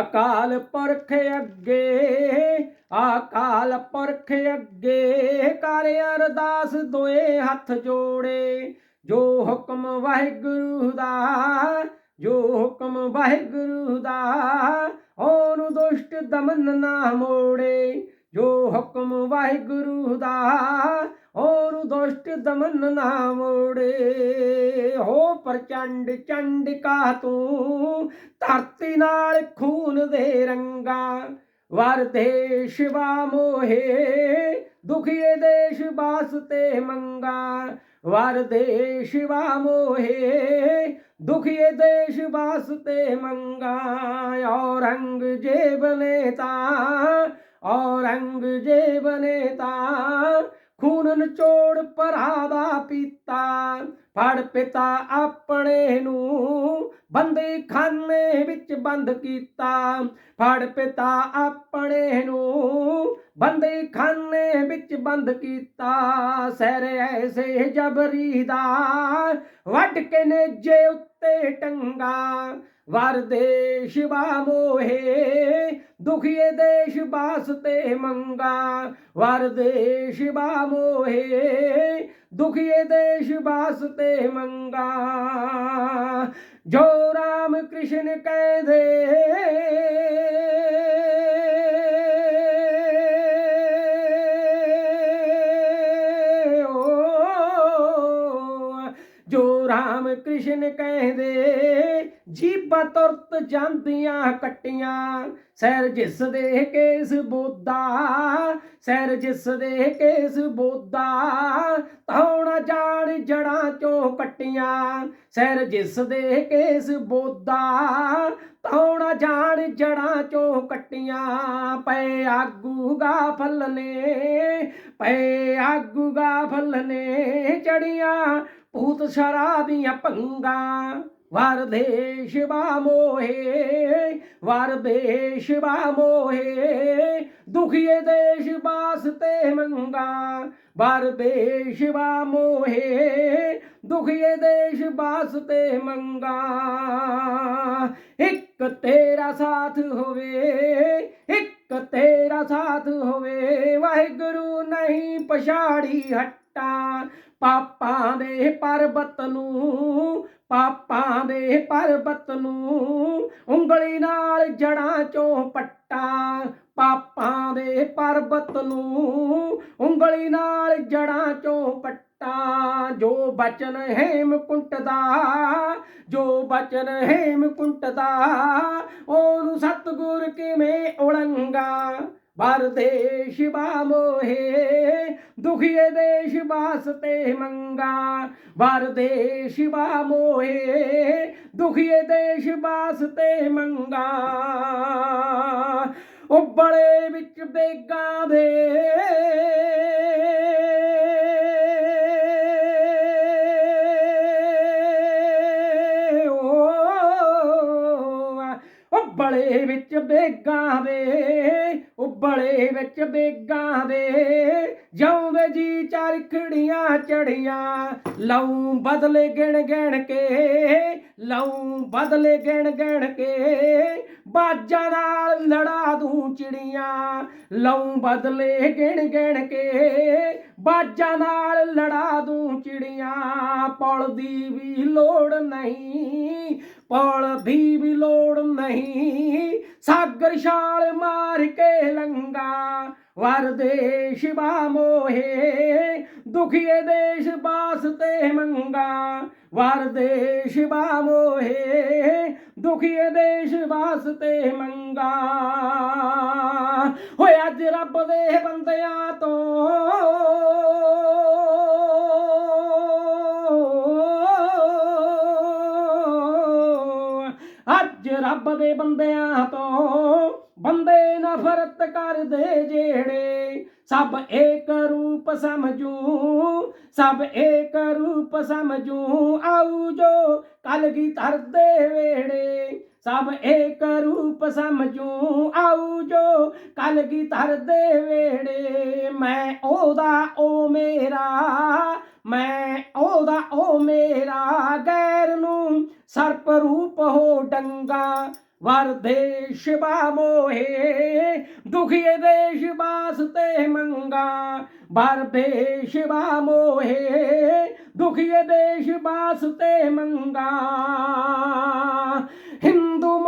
ਅਕਾਲ ਪੁਰਖ ਅੱਗੇ, ਅਕਾਲ ਪੁਰਖ ਅੱਗੇ, ਕਰ ਅਰਦਾਸ ਦੋਏ ਹੱਥ ਜੋੜੇ। ਜੋ ਹੁਕਮ ਵਾਹਿਗੁਰੂ ਦਾ, ਜੋ ਹੁਕਮ ਵਾਹਿਗੁਰੂ ਦਾ, ਉਹਨੂੰ ਦੁਸ਼ਟ ਦਮਨ ਨਾ ਮੋੜੇ। ਜੋ ਹੁਕਮ ਵਾਹਿਗੁਰੂ ਦਾ ਔਰ ਦੁਸ਼ਟ ਦਮਨ ਨਾ ਮੋੜੇ। ਹੋ ਪ੍ਰਚੰਡ ਚੰਡਿਕਾ ਤੂੰ, ਧਰਤੀ ਨਾਲ ਖੂਨ ਦੇ ਰੰਗਾ। ਵਰਦੇ ਸ਼ਿਵਾ ਮੋਹੇ ਦੁਖੀਏ ਦੇਸ਼ ਬਾਸਤੇ ਮੰਗਾ। ਵਰਦੇ ਸ਼ਿਵਾ ਮੋਹੇ ਦੁਖੀਏ ਦੇਸ਼ ਬਾਸਤੇ ਮੰਗਾ। ਔਰੰਗਜ਼ੇਬ ਨੇ ਤਾਂ, ਔਰੰਗਜ਼ੇਬ ਨੇ ਤਾਂ ਖੂਨ ਨਿਚੋੜ ਭਰਾ ਦਾ ਪੀਤਾ ਫੜ ਪਿਤਾ ਆਪਣੇ ਨੂੰ। ਬੰਦੇ ਖਾਨੇ ਵਿੱਚ ਬੰਦ ਕੀਤਾ। ਫੜ ਪਿਤਾ ਆਪਣੇ ਨੂੰ, ਬੰਦੇ ਖਾਨੇ ਵਿੱਚ ਬੰਦ ਕੀਤਾ। ਸਹਿਰ ਐਸੇ ਜਬਰੀ ਦਾ, ਵੱਢ ਕੇ ਨੇਜੇ ਉੱਤੇ ਟੰਗਾ। ਵਰਦੇ ਸ਼ਿਵਾ ਮੋਹੇ ਦੁਖੀਏ ਦੇਸ਼ ਬਾਸਤੇ ਮੰਗਾ। ਵਰਦੇ ਸ਼ਿਵਾ ਮੋਹੇ ਦੁਖੀਏ ਦੇਸ਼ ਵਾਸਤੇ ਮੰਗਾ। ਜੋ ਰਾਮ ਕ੍ਰਿਸ਼ਨ ਕਹਿੰਦੇ। ਓ ਜੋ ਰਾਮ ਕ੍ਰਿਸ਼ਨ ਕਹਿੰਦੇ। ਜੀਬਾਂ ਤੁਰਤ ਜਾਂਦੀਆਂ ਕੱਟੀਆਂ। ਸੈਰ ਜਿਸ ਦੇ ਕੇਸ ਬੋਦਾ ਸੈਰ ਜਿਸ ਦੇ ਕੇਸ ਬੋਦਾ ਤੌਣਾ ਜਾਣ ਜੜਾਂ ਚੋਂ ਕੱਟੀਆਂ। ਸੈਰ ਜਿਸ ਦੇ ਕੇਸ ਬੋਦਾ ਤੌਣਾ ਜਾਣ ਜੜਾਂ ਚੋਂ ਕੱਟੀਆਂ। ਪਏ ਆਗੂ ਗਾਫਲ ਨੇ, ਪਏ ਆਗੂ ਗਾਫਲ ਨੇ, ਚੜੀਆਂ ਭੂਤ ਸ਼ਰਾਬੀਆਂ ਭੰਗਾ। ਵਰਦੇ ਸ਼ਿਵਾ ਮੋਹੇ ਵਰਦੇ ਸ਼ਿਵਾ ਮੋਹੇ ਦੁਖੀਏ ਦੇਸ਼ ਬਾਸਤੇ ਮੰਗਾ ਵਰਦੇ ਸ਼ਿਵਾ ਮੋਹੇ ਦੁਖੀਏ ਦੇਸ਼ ਵਾਸਤੇ ਮੰਗਾ। ਇੱਕ ਤੇਰਾ ਸਾਥ ਹੋਵੇ, ਇੱਕ ਤੇਰਾ ਸਾਥ ਹੋਵੇ, ਵਾਹਿਗੁਰੂ ਨਹੀਂ ਪਛਾੜੀ ਹਟਾ, ਪਾਪਾਂ ਦੇ ਪਰਬਤ ਨੂੰ ਪਾਪਾਂ ਦੇ ਪਰਬਤ ਨੂੰ ਉਂਗਲੀ ਨਾਲ ਜੜਾਂ ਚੋਂ ਪੱਟਾ। ਪਾਪਾਂ ਦੇ ਪਰਬਤ ਨੂੰ ਉਂਗਲੀ ਨਾਲ ਜੜਾਂ ਚੋਂ ਪੱਟਾ। ਜੋ ਬਚਨ ਹੇਮਕੁੰਟ ਦਾ ਜੋ ਬਚਨ ਹੇਮਕੁੰਟ ਦਾ ਉਹਨੂੰ ਸਤਗੁਰ ਕਿਵੇਂ ਉਲੰਗਾ ਵਰਦੇ ਸ਼ਿਵਾ ਮੋਹੇ ਦੁਖੀਏ ਦੇਸ਼ ਵਾਸਤੇ ਮੰਗਾ। ਵਰਦੇ ਸ਼ਿਵਾ ਮੋਹੇ ਦੁਖੀਏ ਦੇਸ਼ ਬਾਸਤੇ ਮੰਗਾ। ਉਬਲੇ ਵਿੱਚ ਬੇਗਾ ਦੇ ਬਲੇ ਵਿੱਚ ਬੇਗਾਂ ਦੇ ਬਲੇ ਵਿੱਚ ਬੇਗਾਂ ਦੇ। ਜਿਉਂਦੇ ਜੀ ਚਰਖੜੀਆਂ ਚੜੀਆਂ ਲਉ ਬਦਲੇ ਗਿਣ ਗਿਣ ਕੇ ਲਉ ਬਦਲੇ ਗਿਣ ਗਿਣ ਕੇ। ਬਾਜਾਂ ਨਾਲ ਲੜਾ ਦੂੰ ਚਿੜੀਆਂ ਲਉ ਬਦਲੇ ਗਿਣ ਗਿਣ ਕੇ। ਬਾਜਾਂ ਨਾਲ ਲੜਾ ਦੂੰ ਚਿੜੀਆਂ, ਪੌਲ ਦੀ ਵੀ ਲੋੜ ਨਹੀਂ। ਪੌਲ ਦੀ ਵੀ ਲੋੜ ਨਹੀਂ। ਸਾਗਰ ਛਾਲ ਮਾਰ ਕੇ ਲੰਗਾ ਵਰਦੇ ਸ਼ਿਵਾ ਮੋਹੇ। ਦੁਖੀਏ ਦੇਸ਼ ਬਾਸਤੇ ਮੰਗਾ ਵਰਦੇ ਸ਼ਿਵਾ ਮੋਹੇ। ਦੁਖੀਏ ਦੇਸ਼ ਵਾਸਤੇ ਮੰਗਾ। ਹੋਏ ਅੱਜ ਰੱਬ ਦੇ ਬੰਦਿਆਂ ਤੋਂ ਅੱਜ ਰੱਬ ਦੇ ਬੰਦਿਆਂ ਤੋਂ ਬੰਦੇ ਨਫ਼ਰਤ ਕਰਦੇ ਜਿਹੜੇ ਸਭ ਏਕ ਰੂਪ ਸਮਝੂ, ਸਭ ਏਕ ਰੂਪ ਸਮਝੂ। ਆਉ ਜੋ ਕਲਗੀ ਧਰਦੇ ਵੇੜੇ, ਸਭ ਏਕ ਰੂਪ ਸਮਝੂ। ਆਉ ਜੋ ਕਲਗੀ ਧਰਦੇ ਵੇੜੇ, ਮੈਂ ਉਹਦਾ ਉਹ ਮੇਰਾ, ਮੈਂ ਉਹਦਾ ਉਹ ਮੇਰਾ। ਗੈਰ ਨੂੰ ਸਰਪ ਰੂਪ ਹੋ ਡੰਗਾ ਵਰ ਦੇਸ਼ ਬਾ ਮੋਹੇ, ਦੁਖੀਏ ਦੇਸ਼ ਵਾਸਤੇ ਮੰਗਾ ਵਰ ਦੇਸ਼ ਬਾ ਮੋਹੇ, ਦੁਖੀਏ ਦੇਸ਼ ਵਾਸਤੇ ਮੰਗਾ। ਹਿੰਦੂ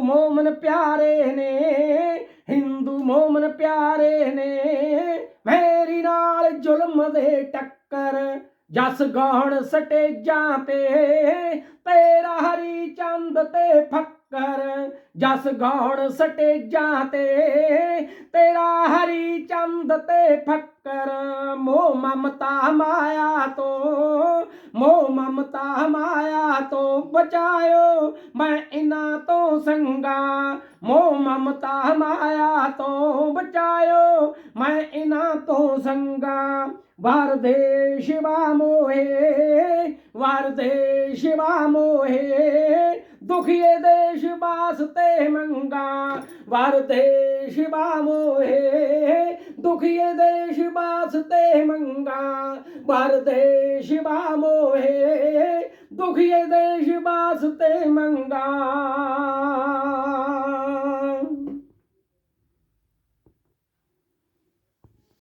ਮੋਮਨ ਨਾਲ ਦੇ ਟੱਕਰ, ਜਸ ਗਾਉਣ ਸਟੇਜਾਂ ਤੇ, ਤੇਰਾ ਹਰੀ ਚੰਦ ਤੇ ਫੱਕਰ, ਜਸ ਗਾਉਣ ਸਟੇਜਾਂ ਤੇ, ਤੇਰਾ ਹਰੀ ਚੰਦ ਤੇ ਫੱਕਰ। ਮੋਹ ਮਮਤਾ ਮਾਇਆ ਤੋਂ, ਮੋਹ ਮਮਤਾ ਮਾਇਆ ਤੋਂ ਬਚਾਇਓ ਮੈਂ ਇਨਾਂ ਤੋਂ ਸੰਗਾ। ਮੋਹ ਮਮਤਾ ਮਾਇਆ ਤੋਂ ਬਚਾਇਓ ਮੈਂ ਇਨਾਂ ਤੋਂ ਸੰਗਾ। ਵਾਰ ਦੇਸ਼ ਵਾ ਮੋਹੇ, ਵਾਰ ਦੇਸ਼ ਵਾ ਮੋਹੇ, ਦੁਖੀਏ ਦੇਸ਼ ਵਾਸਤੇ ਮੰਗਾ। ਵਾਰ ਦੇਸ਼ ਵਾ ਮੋਹੇ, ਦੁਖੀਏ ਦੇਸ਼ ਵਾਸਤੇ ਮੰਗਾ।